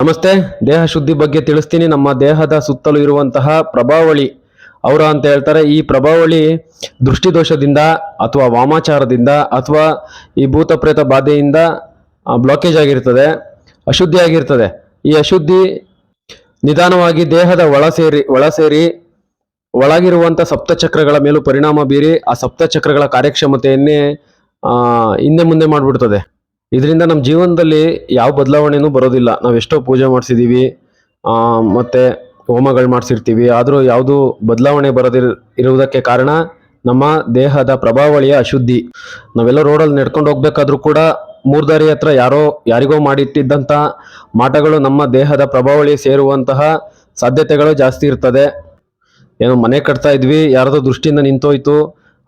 ನಮಸ್ತೆ, ದೇಹ ಶುದ್ಧಿ ಬಗ್ಗೆ ತಿಳಿಸ್ತೀನಿ. ನಮ್ಮ ದೇಹದ ಸುತ್ತಲೂ ಇರುವಂತಹ ಪ್ರಭಾವಳಿ. ಅವರ ಅಂತ ಹೇಳ್ತಾರೆ, ಈ ಪ್ರಭಾವಳಿ ದೃಷ್ಟಿದೋಷದಿಂದ ಅಥವಾ ವಾಮಾಚಾರದಿಂದ ಅಥವಾ ಈ ಭೂತ ಪ್ರೇತ ಬಾಧೆಯಿಂದ ಬ್ಲಾಕೇಜ್ ಆಗಿರ್ತದೆ, ಅಶುದ್ಧಿ ಆಗಿರ್ತದೆ. ಈ ಅಶುದ್ಧಿ ನಿಧಾನವಾಗಿ ದೇಹದ ಒಳ ಸೇರಿ ಒಳ ಸೇರಿ ಒಳಗಿರುವಂಥ ಸಪ್ತಚಕ್ರಗಳ ಮೇಲೂ ಪರಿಣಾಮ ಬೀರಿ ಆ ಸಪ್ತಚಕ್ರಗಳ ಕಾರ್ಯಕ್ಷಮತೆಯನ್ನೇ ಹಿಂದೆ ಮುಂದೆ ಮಾಡಿಬಿಡ್ತದೆ. ಇದರಿಂದ ನಮ್ಮ ಜೀವನದಲ್ಲಿ ಯಾವ ಬದಲಾವಣೆನೂ ಬರೋದಿಲ್ಲ. ನಾವು ಎಷ್ಟೋ ಪೂಜೆ ಮಾಡಿಸಿದ್ದೀವಿ ಮತ್ತು ಹೋಮಗಳು ಮಾಡಿಸಿರ್ತೀವಿ. ಆದರೂ ಯಾವುದು ಬದಲಾವಣೆ ಬರೋದಿರ್, ಇರುವುದಕ್ಕೆ ಕಾರಣ ನಮ್ಮ ದೇಹದ ಪ್ರಭಾವಳಿಯ ಅಶುದ್ಧಿ. ನಾವೆಲ್ಲ ರೋಡಲ್ಲಿ ನಡ್ಕೊಂಡು ಹೋಗ್ಬೇಕಾದ್ರೂ ಕೂಡ ಮೂರ್ದಾರಿ ಹತ್ರ ಯಾರೋ, ಯಾರಿಗೋ ಮಾಡಿಟ್ಟಿದ್ದಂಥ ಮಾಟಗಳು ನಮ್ಮ ದೇಹದ ಪ್ರಭಾವಳಿ ಸೇರುವಂತಹ ಸಾಧ್ಯತೆಗಳು ಜಾಸ್ತಿ ಇರ್ತದೆ. ಏನೋ ಮನೆ ಕಟ್ತಾ ಇದ್ವಿ, ಯಾರ್ದೋ ದೃಷ್ಟಿಯಿಂದ ನಿಂತೋಯ್ತು,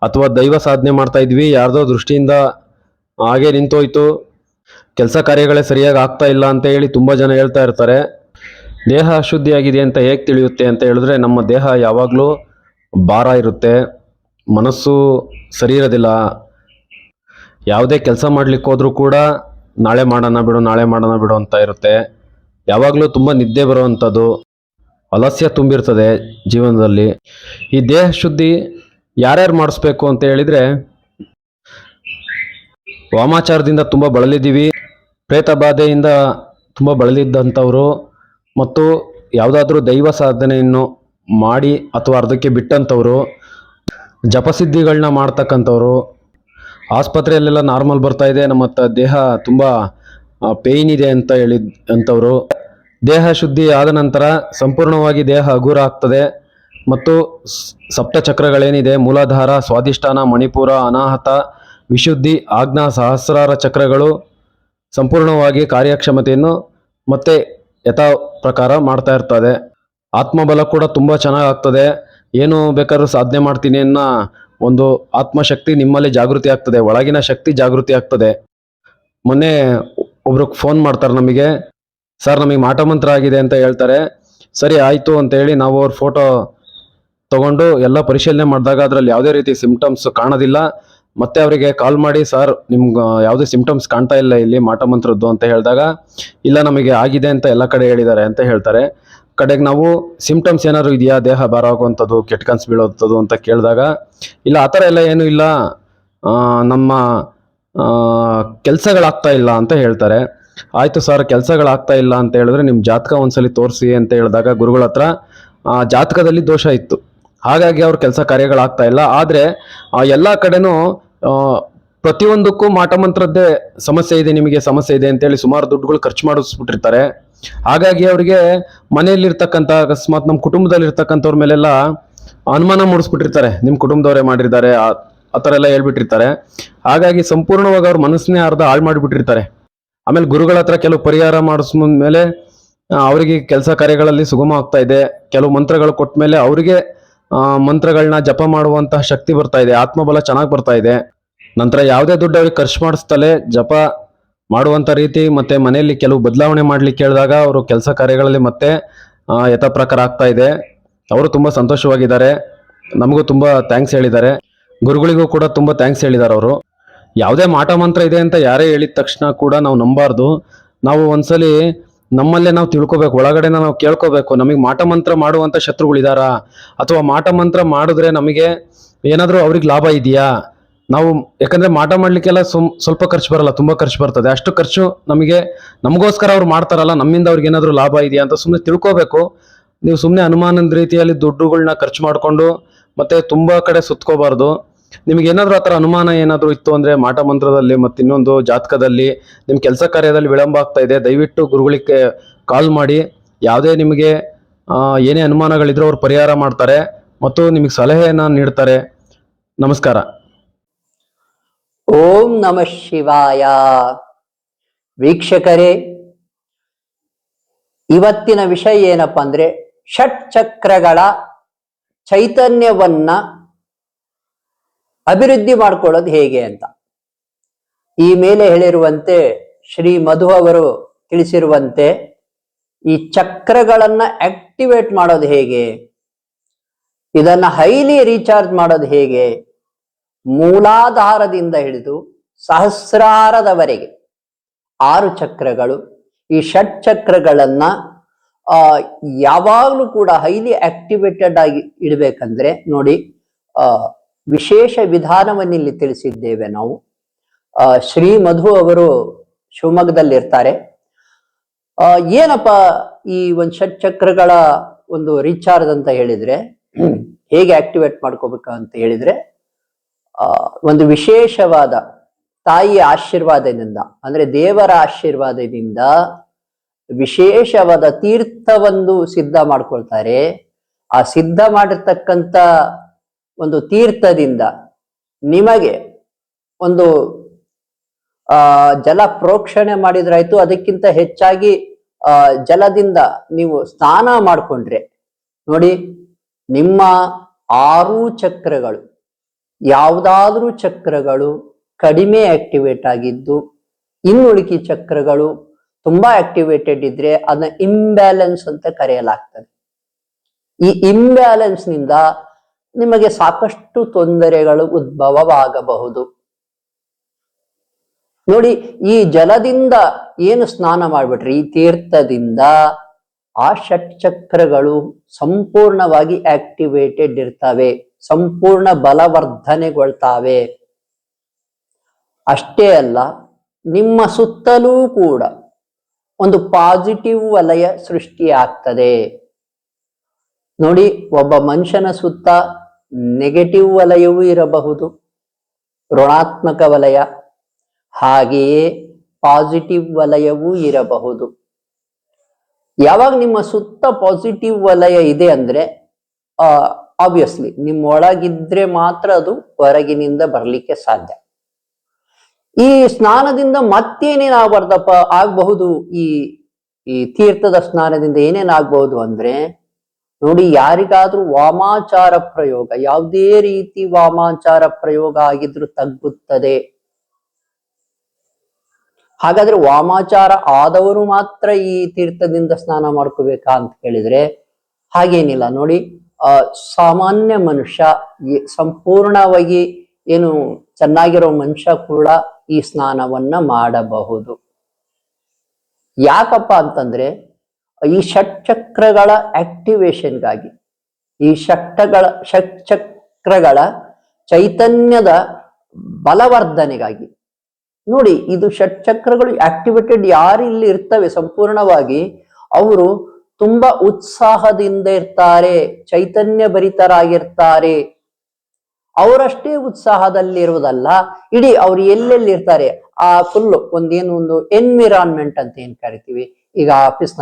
ಅಥವಾ ದೈವ ಸಾಧನೆ ಮಾಡ್ತಾ ಇದ್ವಿ, ಯಾರದೋ ದೃಷ್ಟಿಯಿಂದ ಹಾಗೆ ನಿಂತೋಯ್ತು. ಕೆಲಸ ಕಾರ್ಯಗಳೇ ಸರಿಯಾಗಿ ಆಗ್ತಾ ಇಲ್ಲ ಅಂತ ಹೇಳಿ ತುಂಬ ಜನ ಹೇಳ್ತಾ ಇರ್ತಾರೆ. ದೇಹ ಅಶುದ್ಧಿಯಾಗಿದೆ ಅಂತ ಹೇಗೆ ತಿಳಿಯುತ್ತೆ ಅಂತ ಹೇಳಿದ್ರೆ ನಮ್ಮ ದೇಹ ಯಾವಾಗಲೂ ಭಾರ ಇರುತ್ತೆ. ಮನಸ್ಸು ಸರಿ ಇರೋದಿಲ್ಲ. ಯಾವುದೇ ಕೆಲಸ ಮಾಡ್ಲಿಕ್ಕೆ ಹೋದರೂ ಕೂಡ ನಾಳೆ ಮಾಡೋಣ ಬಿಡು, ನಾಳೆ ಮಾಡೋಣ ಬಿಡು ಅಂತ ಇರುತ್ತೆ. ಯಾವಾಗಲೂ ತುಂಬ ನಿದ್ದೆ ಬರುವಂಥದ್ದು. ಅಲಸ್ಯ ತುಂಬಿರ್ತದೆ ಜೀವನದಲ್ಲಿ. ಈ ದೇಹ ಶುದ್ಧಿ ಯಾರ್ಯಾರು ಮಾಡಿಸ್ಬೇಕು ಅಂತ ಹೇಳಿದರೆ ವಾಮಾಚಾರದಿಂದ ತುಂಬ ಬಳಲಿದ್ದೀವಿ. ಪ್ರೇತ ಬಾಧೆಯಿಂದ ತುಂಬ ಬಳಲಿದ್ದಂಥವರು ಮತ್ತು ಯಾವುದಾದ್ರೂ ದೈವ ಸಾಧನೆಯನ್ನು ಮಾಡಿ ಅಥವಾ ಅರ್ಧಕ್ಕೆ ಬಿಟ್ಟಂಥವರು ಜಪಸಿದ್ಧಿಗಳನ್ನ ಮಾಡ್ತಕ್ಕಂಥವ್ರು, ಆಸ್ಪತ್ರೆಯಲ್ಲೆಲ್ಲ ನಾರ್ಮಲ್ ಬರ್ತಾ ಇದೆ ನಮ್ಮ ದೇಹ ತುಂಬ ಪೇಯ್ನ್ ಇದೆ ಅಂತ ಹೇಳಿದ್, ಅಂಥವ್ರು. ದೇಹ ಶುದ್ಧಿ ಆದ ನಂತರ ಸಂಪೂರ್ಣವಾಗಿ ದೇಹ ಹಗುರ ಆಗ್ತದೆ ಮತ್ತು ಸಪ್ತಚಕ್ರಗಳೇನಿದೆ ಮೂಲಾಧಾರ, ಸ್ವಾಧಿಷ್ಠಾನ, ಮಣಿಪುರ, ಅನಾಹತ, ವಿಶುದ್ಧಿ, ಆಜ್ಞಾ ಸಹಸ್ರಾರ ಚಕ್ರಗಳು ಸಂಪೂರ್ಣವಾಗಿ ಕಾರ್ಯಕ್ಷಮತೆಯನ್ನು ಮತ್ತೆ ಯಥಾ ಪ್ರಕಾರ ಮಾಡ್ತಾ ಇರ್ತದೆ. ಆತ್ಮಬಲ ಕೂಡ ತುಂಬ ಚೆನ್ನಾಗಿ ಆಗ್ತದೆ ಏನು ಬೇಕಾದ್ರೂ ಸಾಧನೆ ಮಾಡ್ತೀನಿ ಅನ್ನೋ ಒಂದು ಆತ್ಮಶಕ್ತಿ ನಿಮ್ಮಲ್ಲಿ ಜಾಗೃತಿ ಆಗ್ತದೆ. ಒಳಗಿನ ಶಕ್ತಿ ಜಾಗೃತಿ ಆಗ್ತದೆ. ಮೊನ್ನೆ ಒಬ್ರು ಫೋನ್ ಮಾಡ್ತಾರೆ ನಮಗೆ. ಸರ್, ನಮಗೆ ಮಾಟಮಂತ್ರ ಆಗಿದೆ ಅಂತ ಹೇಳ್ತಾರೆ. ಸರಿ, ಆಯಿತು ಅಂತ ಹೇಳಿ ನಾವು ಅವ್ರ ಫೋಟೋ ತಗೊಂಡು ಎಲ್ಲ ಪರಿಶೀಲನೆ ಮಾಡಿದಾಗ ಅದರಲ್ಲಿ ಯಾವುದೇ ರೀತಿ ಸಿಂಪ್ಟಮ್ಸ್ ಕಾಣೋದಿಲ್ಲ. ಮತ್ತೆ ಅವರಿಗೆ ಕಾಲ್ ಮಾಡಿ ಸರ್ ನಿಮ್ಗೆ ಯಾವುದೇ ಸಿಂಪ್ಟಮ್ಸ್ ಕಾಣ್ತಾ ಇಲ್ಲ ಇಲ್ಲಿ, ಮಾಟ ಮಂತ್ರದ್ದು ಅಂತ ಹೇಳಿದಾಗ, ಇಲ್ಲ, ನಮಗೆ ಆಗಿದೆ ಅಂತ ಎಲ್ಲ ಕಡೆ ಹೇಳಿದ್ದಾರೆ ಅಂತ ಹೇಳ್ತಾರೆ. ಕಡೆಗೆ ನಾವು ಸಿಂಪ್ಟಮ್ಸ್ ಏನಾದ್ರು ಇದೆಯಾ? ದೇಹ ಭಾರ ಆಗುವಂಥದ್ದು ಕೆಟ್ಟ ಕನ್ಸು ಅಂತ ಕೇಳಿದಾಗ, ಇಲ್ಲ, ಆ ಥರ ಎಲ್ಲ ಏನೂ ಇಲ್ಲ. ನಮ್ಮ ಕೆಲಸಗಳಾಗ್ತಾ ಇಲ್ಲ ಅಂತ ಹೇಳ್ತಾರೆ. ಆಯಿತು ಸರ್ ಕೆಲಸಗಳಾಗ್ತಾ ಇಲ್ಲ ಅಂತ ಹೇಳಿದ್ರೆ ನಿಮ್ಮ ಜಾತಕ ಒಂದ್ಸಲಿ ತೋರಿಸಿ ಅಂತ ಹೇಳಿದಾಗ ಗುರುಗಳ ಹತ್ರ ಜಾತಕದಲ್ಲಿ ದೋಷ ಇತ್ತು. ಹಾಗಾಗಿ ಅವ್ರ ಕೆಲಸ ಕಾರ್ಯಗಳಾಗ್ತಾ ಇಲ್ಲ. ಆದರೆ ಎಲ್ಲ ಕಡೆನೂ ಪ್ರತಿಯೊಂದಕ್ಕೂ ಮಾಟ ಮಂತ್ರದ್ದೇ ಸಮಸ್ಯೆ ಇದೆ, ನಿಮಗೆ ಸಮಸ್ಯೆ ಇದೆ ಅಂತೇಳಿ ಸುಮಾರು ದುಡ್ಡುಗಳು ಖರ್ಚು ಮಾಡಿಸ್ಬಿಟ್ಟಿರ್ತಾರೆ. ಹಾಗಾಗಿ ಅವರಿಗೆ ಮನೆಯಲ್ಲಿರ್ತಕ್ಕಂಥ, ಅಕಸ್ಮಾತ್ ನಮ್ಮ ಕುಟುಂಬದಲ್ಲಿ ಇರ್ತಕ್ಕಂಥವ್ರ ಮೇಲೆಲ್ಲ ಅನುಮಾನ ಮೂಡಿಸ್ಬಿಟ್ಟಿರ್ತಾರೆ. ನಿಮ್ಮ ಕುಟುಂಬದವರೇ ಮಾಡಿರ್ತಾರೆ ಆ- ಥರ ಎಲ್ಲ ಹೇಳ್ಬಿಟ್ಟಿರ್ತಾರೆ. ಹಾಗಾಗಿ ಸಂಪೂರ್ಣವಾಗಿ ಅವ್ರ ಮನಸ್ಸನ್ನೇ ಅರ್ಧ ಹಾಳು ಮಾಡಿಬಿಟ್ಟಿರ್ತಾರೆ. ಆಮೇಲೆ ಗುರುಗಳ ಹತ್ರ ಕೆಲವು ಪರಿಹಾರ ಮಾಡಿಸ್ಮೇಲೆ ಮೇಲೆ ಅವರಿಗೆ ಕೆಲಸ ಕಾರ್ಯಗಳಲ್ಲಿ ಸುಗಮ ಆಗ್ತಾ ಇದೆ. ಕೆಲವು ಮಂತ್ರಗಳು ಕೊಟ್ಟ ಮೇಲೆ ಅವರಿಗೆ ಮಂತ್ರಗಳನ್ನ ಜಪ ಮಾಡುವಂತಹ ಶಕ್ತಿ ಬರ್ತಾ ಇದೆ, ಆತ್ಮಬಲ ಚೆನ್ನಾಗಿ ಬರ್ತಾ ಇದೆ. ನಂತರ ಯಾವುದೇ ದುಡ್ಡು ಅವ್ರಿಗೆ ಖರ್ಚು ಮಾಡಿಸ್ತಲೇ ಜಪ ಮಾಡುವಂತ ರೀತಿ, ಮತ್ತೆ ಮನೆಯಲ್ಲಿ ಕೆಲವು ಬದಲಾವಣೆ ಮಾಡ್ಲಿಕ್ಕೆ ಹೇಳಿದಾಗ ಅವರು ಕೆಲಸ ಕಾರ್ಯಗಳಲ್ಲಿ ಮತ್ತೆ ಯಥ ಪ್ರಕಾರ ಆಗ್ತಾ ಇದೆ. ಅವರು ತುಂಬಾ ಸಂತೋಷವಾಗಿದ್ದಾರೆ. ನಮಗೂ ತುಂಬಾ ಥ್ಯಾಂಕ್ಸ್ ಹೇಳಿದ್ದಾರೆ. ಗುರುಗಳಿಗೂ ಕೂಡ ತುಂಬಾ ಥ್ಯಾಂಕ್ಸ್ ಹೇಳಿದ್ದಾರೆ ಅವರು. ಯಾವುದೇ ಮಾಟ ಮಂತ್ರ ಇದೆ ಅಂತ ಯಾರೇ ಹೇಳಿದ ತಕ್ಷಣ ಕೂಡ ನಾವು ನಂಬಾರ್ದು. ನಾವು ಒಂದ್ಸಲಿ ನಮ್ಮಲ್ಲೇ ನಾವು ತಿಳ್ಕೊಬೇಕು ಒಳಗಡೆ ನಾವು ಕೇಳ್ಕೋಬೇಕು, ನಮಗೆ ಮಾಟ ಮಂತ್ರ ಮಾಡುವಂತ ಶತ್ರುಗಳಿದಾರಾ? ಅಥವಾ ಮಾಟ ಮಂತ್ರ ಮಾಡಿದ್ರೆ ನಮಗೆ ಏನಾದರೂ ಅವ್ರಿಗೆ ಲಾಭ ಇದೆಯಾ? ನಾವು, ಯಾಕಂದ್ರೆ ಮಾಟ ಮಾಡ್ಲಿಕ್ಕೆಲ್ಲ ಸುಮ್, ಸ್ವಲ್ಪ ಖರ್ಚು ಬರಲ್ಲ, ತುಂಬಾ ಖರ್ಚು ಬರ್ತದೆ. ಅಷ್ಟು ಖರ್ಚು ನಮಗೆ, ನಮಗೋಸ್ಕರ ಅವ್ರು ಮಾಡ್ತಾರಲ್ಲ, ನಮ್ಮಿಂದ ಅವ್ರಿಗೆ ಏನಾದರೂ ಲಾಭ ಇದೆಯಾ ಅಂತ ಸುಮ್ಮನೆ ತಿಳ್ಕೋಬೇಕು. ನೀವು ಸುಮ್ಮನೆ ಅನುಮಾನದ ರೀತಿಯಲ್ಲಿ ದುಡ್ಡುಗಳನ್ನ ಖರ್ಚು ಮಾಡಿಕೊಂಡು ಮತ್ತೆ ತುಂಬಾ ಕಡೆ ಸುತ್ಕೋಬಾರ್ದು. ನಿಮ್ಗೆ ಏನಾದರೂ ಆ ಥರ ಅನುಮಾನ ಏನಾದರೂ ಇತ್ತು ಅಂದ್ರೆ ಮಾಟ ಮಂತ್ರದಲ್ಲಿ ಮತ್ತೆ ಇನ್ನೊಂದು ಜಾತಕದಲ್ಲಿ ನಿಮ್ಮ ಕೆಲಸ ಕಾರ್ಯದಲ್ಲಿ ವಿಳಂಬ ಆಗ್ತಾ ಇದೆ, ದಯವಿಟ್ಟು ಗುರುಗಳಿಗೆ ಕಾಲ್ ಮಾಡಿ. ಯಾವುದೇ ನಿಮಗೆ ಏನೇ ಅನುಮಾನಗಳಿದ್ರೂ ಅವ್ರು ಪರಿಹಾರ ಮಾಡ್ತಾರೆ ಮತ್ತು ನಿಮಗೆ ಸಲಹೆಯನ್ನ ನೀಡ್ತಾರೆ. ನಮಸ್ಕಾರ. ಓಂ ನಮಃ ಶಿವಾಯ. ವೀಕ್ಷಕರೇ, ಇವತ್ತಿನ ವಿಷಯ ಏನಪ್ಪಾ ಅಂದ್ರೆ ಷಟ್ ಚಕ್ರಗಳ ಚೈತನ್ಯವನ್ನ ಅಭಿವೃದ್ಧಿ ಮಾಡ್ಕೊಳ್ಳೋದು ಹೇಗೆ ಅಂತ. ಈ ಮೇಲೆ ಹೇಳಿರುವಂತೆ ಶ್ರೀ ಮಧು ಅವರು ತಿಳಿಸಿರುವಂತೆ ಈ ಚಕ್ರಗಳನ್ನ ಆಕ್ಟಿವೇಟ್ ಮಾಡೋದು ಹೇಗೆ? ಇದನ್ನ ಹೈಲಿ ರೀಚಾರ್ಜ್ ಮಾಡೋದು ಹೇಗೆ? ಮೂಲಾಧಾರದಿಂದ ಹಿಡಿದು ಸಹಸ್ರಾರದವರೆಗೆ ಆರು ಚಕ್ರಗಳು. ಈ ಷಟ್ ಚಕ್ರಗಳನ್ನ, ಆ, ಯಾವಾಗ್ಲೂ ಕೂಡ ಹೈಲಿ ಆಕ್ಟಿವೇಟೆಡ್ ಆಗಿ ಇಡಬೇಕಂದ್ರೆ ನೋಡಿ ವಿಶೇಷ ವಿಧಾನವನ್ನು ಇಲ್ಲಿ ತಿಳಿಸಿದ್ದೇವೆ ನಾವು. ಶ್ರೀ ಮಧು ಅವರು ಶಿವಮೊಗ್ಗದಲ್ಲಿ ಇರ್ತಾರೆ ಆ, ಏನಪ್ಪ ಈ ಒಂದು ಷಟ್ ಚಕ್ರಗಳ ಒಂದು ರೀಚಾರ್ಜ್ ಅಂತ ಹೇಳಿದ್ರೆ, ಹೇಗೆ ಆಕ್ಟಿವೇಟ್ ಮಾಡ್ಕೋಬೇಕು ಅಂತ ಹೇಳಿದ್ರೆ ಒಂದು ವಿಶೇಷವಾದ ತಾಯಿಯ ಆಶೀರ್ವಾದದಿಂದ, ಅಂದ್ರೆ ದೇವರ ಆಶೀರ್ವಾದದಿಂದ ವಿಶೇಷವಾದ ತೀರ್ಥವೊಂದು ಸಿದ್ಧ ಮಾಡ್ಕೊಳ್ತಾರೆ. ಆ ಸಿದ್ಧ ಮಾಡಿರ್ತಕ್ಕಂಥ ಒಂದು ತೀರ್ಥದಿಂದ ನಿಮಗೆ ಒಂದು, ಆ, ಜಲ ಪ್ರೋಕ್ಷಣೆ ಮಾಡಿದ್ರಾಯ್ತು. ಅದಕ್ಕಿಂತ ಹೆಚ್ಚಾಗಿ, ಆ, ಜಲದಿಂದ ನೀವು ಸ್ನಾನ ಮಾಡಿಕೊಂಡ್ರೆ, ನೋಡಿ, ನಿಮ್ಮ ಆರು ಚಕ್ರಗಳು, ಯಾವುದಾದ್ರೂ ಚಕ್ರಗಳು ಕಡಿಮೆ ಆಕ್ಟಿವೇಟ್ ಆಗಿದ್ದು, ಇನ್ನುಳಿಕೆ ಚಕ್ರಗಳು ತುಂಬಾ ಆಕ್ಟಿವೇಟೆಡ್ ಇದ್ರೆ ಅದನ್ನ ಇಂಬ್ಯಾಲೆನ್ಸ್ ಅಂತ ಕರೆಯಲಾಗ್ತದೆ. ಈ ಇಂಬ್ಯಾಲೆನ್ಸ್ನಿಂದ ನಿಮಗೆ ಸಾಕಷ್ಟು ತೊಂದರೆಗಳು ಉದ್ಭವವಾಗಬಹುದು. ನೋಡಿ, ಈ ಜಲದಿಂದ ಏನು ಸ್ನಾನ ಮಾಡ್ಬಿಟ್ರಿ? ಈ ತೀರ್ಥದಿಂದ ಆ ಷಟ್ ಚಕ್ರಗಳು ಸಂಪೂರ್ಣವಾಗಿ ಆಕ್ಟಿವೇಟೆಡ್ ಇರ್ತವೆ. ಸಂಪೂರ್ಣ ಬಲವರ್ಧನೆಗೊಳ್ತಾವೆ. ಅಷ್ಟೇ ಅಲ್ಲ, ನಿಮ್ಮ ಸುತ್ತಲೂ ಕೂಡ ಒಂದು ಪಾಸಿಟಿವ್ ವಲಯ ಸೃಷ್ಟಿಯಾಗ್ತದೆ. ನೋಡಿ, ಒಬ್ಬ ಮನುಷ್ಯನ ಸುತ್ತ ನೆಗೆಟಿವ್ ವಲಯವೂ ಇರಬಹುದು, ಋಣಾತ್ಮಕ ವಲಯ, ಹಾಗೆಯೇ ಪಾಸಿಟಿವ್ ವಲಯವೂ ಇರಬಹುದು. ಯಾವಾಗ ನಿಮ್ಮ ಸುತ್ತ ಪಾಸಿಟಿವ್ ವಲಯ ಇದೆ ಅಂದ್ರೆ ಆಬ್ವಿಯಸ್ಲಿ ನಿಮ್ಮ ಒಳಗಿದ್ರೆ ಮಾತ್ರ ಅದು ಹೊರಗಿನಿಂದ ಬರಲಿಕ್ಕೆ ಸಾಧ್ಯ. ಈ ಸ್ನಾನದಿಂದ ಮತ್ತೇನೇನು ಆಗ್ಬಾರ್ದಪ್ಪ? ಆಗಬಹುದು ಈ ಈ ತೀರ್ಥದ ಸ್ನಾನದಿಂದ ಏನೇನಾಗಬಹುದು ಅಂದ್ರೆ ನೋಡಿ, ಯಾರಿಗಾದ್ರೂ ವಾಮಾಚಾರ ಪ್ರಯೋಗ, ಯಾವುದೇ ರೀತಿ ವಾಮಾಚಾರ ಪ್ರಯೋಗ ಆಗಿದ್ರು ತಗ್ಗುತ್ತದೆ. ಹಾಗಾದ್ರೆ ವಾಮಾಚಾರ ಆದವರು ಮಾತ್ರ ಈ ತೀರ್ಥದಿಂದ ಸ್ನಾನ ಮಾಡ್ಕೋಬೇಕಾ ಅಂತ ಹೇಳಿದ್ರೆ ಹಾಗೇನಿಲ್ಲ. ನೋಡಿ, ಆ, ಸಾಮಾನ್ಯ ಮನುಷ್ಯ ಸಂಪೂರ್ಣವಾಗಿ ಏನು ಚೆನ್ನಾಗಿರೋ ಮನುಷ್ಯ ಕೂಡ ಈ ಸ್ನಾನವನ್ನ ಮಾಡಬಹುದು. ಯಾಕಪ್ಪ ಅಂತಂದ್ರೆ ಈ ಷಟ್ಚಕ್ರಗಳ ಆಕ್ಟಿವೇಶನ್ಗಾಗಿ ಈ ಷಟ್ಟಗಳ ಷಟ್ಚಕ್ರಗಳ ಚೈತನ್ಯದ ಬಲವರ್ಧನೆಗಾಗಿ. ನೋಡಿ, ಇದು ಷಟ್ಚಕ್ರಗಳು ಆಕ್ಟಿವೇಟೆಡ್ ಯಾರು ಇಲ್ಲಿ ಇರ್ತವೆ ಸಂಪೂರ್ಣವಾಗಿ, ಅವರು ತುಂಬಾ ಉತ್ಸಾಹದಿಂದ ಇರ್ತಾರೆ ಚೈತನ್ಯ ಭರಿತರಾಗಿರ್ತಾರೆ ಅವರಷ್ಟೇ ಉತ್ಸಾಹದಲ್ಲಿರುವುದಲ್ಲ, ಇಡೀ ಅವ್ರು ಎಲ್ಲೆಲ್ಲಿ ಇರ್ತಾರೆ? ಆ ಫುಲ್ ಒಂದೇನು ಒಂದು ಎನ್ವಿರಾನ್ಮೆಂಟ್ ಅಂತ ಏನ್ ಕರಿತೀವಿ? ಈಗ ಆಫೀಸ್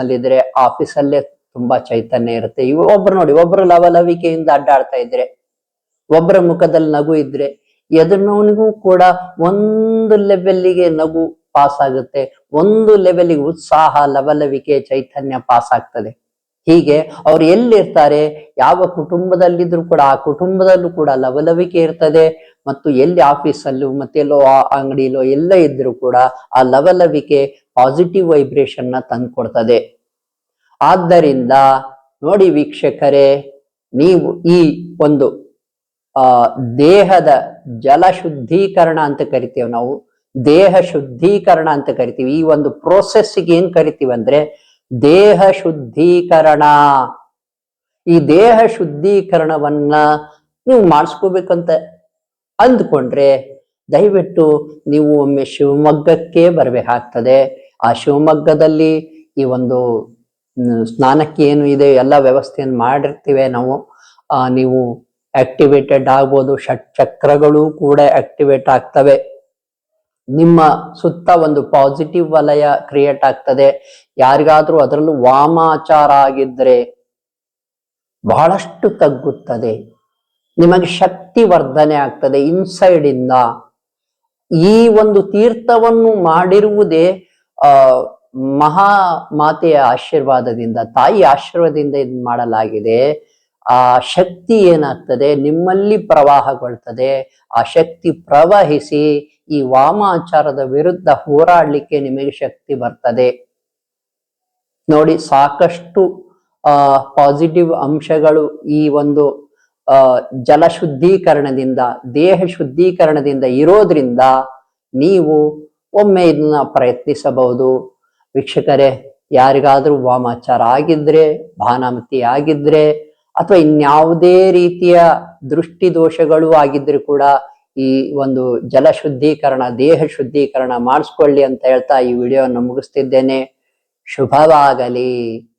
ಆಫೀಸ್ ಅಲ್ಲೇ ತುಂಬಾ ಚೈತನ್ಯ ಇರುತ್ತೆ. ಇವ್ ಒಬ್ರು ನೋಡಿ, ಒಬ್ರು ಲವಲವಿಕೆಯಿಂದ ಅಡ್ಡಾಡ್ತಾ ಇದ್ರೆ ಒಬ್ಬರ ಮುಖದಲ್ಲಿ ನಗು ಇದ್ರೆ ಎದುರ್ನೋನಿಗೂ ಕೂಡ ಒಂದು ಲೆವೆಲ್ಲಿಗೆ ನಗು ಪಾಸ್ ಆಗುತ್ತೆ, ಒಂದು ಲೆವೆಲ್ಲಿಗೆ ಉತ್ಸಾಹ, ಲವಲವಿಕೆ, ಚೈತನ್ಯ ಪಾಸ್ ಆಗ್ತದೆ. ಹೀಗೆ ಅವ್ರು ಎಲ್ಲಿರ್ತಾರೆ? ಯಾವ ಕುಟುಂಬದಲ್ಲಿದ್ರು ಕೂಡ, ಆ ಕುಟುಂಬದಲ್ಲೂ ಕೂಡ ಲವಲವಿಕೆ ಇರ್ತದೆ ಮತ್ತು ಎಲ್ಲಿ ಆಫೀಸಲ್ಲೂ ಮತ್ತೆಲ್ಲೋ ಆ ಅಂಗಡಿಲೋ ಎಲ್ಲ ಇದ್ರೂ ಕೂಡ ಆ ಲವಲವಿಕೆ ಪಾಸಿಟಿವ್ ವೈಬ್ರೇಷನ್ನ ತಂದ್ಕೊಡ್ತದೆ ಆದ್ದರಿಂದ ನೋಡಿ ವೀಕ್ಷಕರೇ, ನೀವು ಈ ಒಂದು ದೇಹದ ಜಲ ಶುದ್ಧೀಕರಣ ಅಂತ ಕರಿತೀವಿ ನಾವು, ದೇಹ ಶುದ್ಧೀಕರಣ ಅಂತ ಕರಿತೀವಿ. ಈ ಒಂದು ಪ್ರೋಸೆಸ್ಗೆ ಏನ್ ಕರಿತೀವಿ ಅಂದ್ರೆ, ದೇಹ ಶುದ್ಧೀಕರಣ. ಈ ದೇಹ ಶುದ್ಧೀಕರಣವನ್ನ ನೀವು ಮಾಡಿಸ್ಕೋಬೇಕಂತ ಅಂದ್ಕೊಂಡ್ರೆ, ದಯವಿಟ್ಟು ನೀವು ಒಮ್ಮೆ ಶಿವಮೊಗ್ಗಕ್ಕೆ ಬರಬೇಕಾಗ್ತದೆ. ಆ ಶಿವಮೊಗ್ಗದಲ್ಲಿ ಈ ಒಂದು ಸ್ನಾನಕ್ಕೆ ಏನು ಇದೆ, ಎಲ್ಲ ವ್ಯವಸ್ಥೆಯನ್ನು ಮಾಡಿರ್ತೀವಿ ನಾವು. ನೀವು ಆಕ್ಟಿವೇಟೆಡ್ ಆಗ್ಬೋದು. ಷಟ್ ಚಕ್ರಗಳು ಕೂಡ ಆಕ್ಟಿವೇಟ್ ಆಗ್ತವೆ. ನಿಮ್ಮ ಸುತ್ತ ಒಂದು ಪಾಸಿಟಿವ್ ವಲಯ ಕ್ರಿಯೇಟ್ ಆಗ್ತದೆ. ಯಾರಿಗಾದ್ರೂ ಅದರಲ್ಲೂ ವಾಮಾಚಾರ ಆಗಿದ್ರೆ ಬಹಳಷ್ಟು ತಗ್ಗುತ್ತದೆ. ನಿಮಗೆ ಶಕ್ತಿ ವರ್ಧನೆ ಆಗ್ತದೆ ಇನ್ಸೈಡ್ ಇಂದ ಈ ಒಂದು ತೀರ್ಥವನ್ನು ಮಾಡಿರುವುದೇ ಆ, ಮಹಾ ಮಾತೆಯ ಆಶೀರ್ವಾದದಿಂದ, ತಾಯಿ ಆಶೀರ್ವಾದದಿಂದ ಇದು ಮಾಡಲಾಗಿದೆ? ಆ ಶಕ್ತಿ ಏನಾಗ್ತದೆ? ನಿಮ್ಮಲ್ಲಿ ಪ್ರವಾಹಗೊಳ್ತದೆ ಆ ಶಕ್ತಿ ಪ್ರವಹಿಸಿ ಈ ವಾಮಾಚಾರದ ವಿರುದ್ಧ ಹೋರಾಡ್ಲಿಕ್ಕೆ ನಿಮಗೆ ಶಕ್ತಿ ಬರ್ತದೆ. ನೋಡಿ, ಸಾಕಷ್ಟು, ಆ ಪಾಸಿಟಿವ್ ಅಂಶಗಳು ಈ ಒಂದು ಜಲ ಶುದ್ಧೀಕರಣದಿಂದ ದೇಹ ಶುದ್ಧೀಕರಣದಿಂದ ಇರೋದ್ರಿಂದ ನೀವು ಒಮ್ಮೆ ಇದನ್ನ ಪ್ರಯತ್ನಿಸಬಹುದು. ವೀಕ್ಷಕರೇ, ಯಾರಿಗಾದ್ರೂ ವಾಮಾಚಾರ ಆಗಿದ್ರೆ, ಭಾನಾಮತಿ ಆಗಿದ್ರೆ, ಅಥವಾ ಇನ್ಯಾವುದೇ ರೀತಿಯ ದೃಷ್ಟಿ ದೋಷಗಳು ಆಗಿದ್ರೆ ಕೂಡ ಈ ಒಂದು ಜಲ ಶುದ್ಧೀಕರಣ, ದೇಹ ಶುದ್ಧೀಕರಣ ಮಾಡಿಸ್ಕೊಳ್ಳಿ ಅಂತ ಹೇಳ್ತಾ ಈ ವಿಡಿಯೋವನ್ನು ಮುಗಿಸ್ತಿದ್ದೇನೆ. ಶುಭವಾಗಲಿ.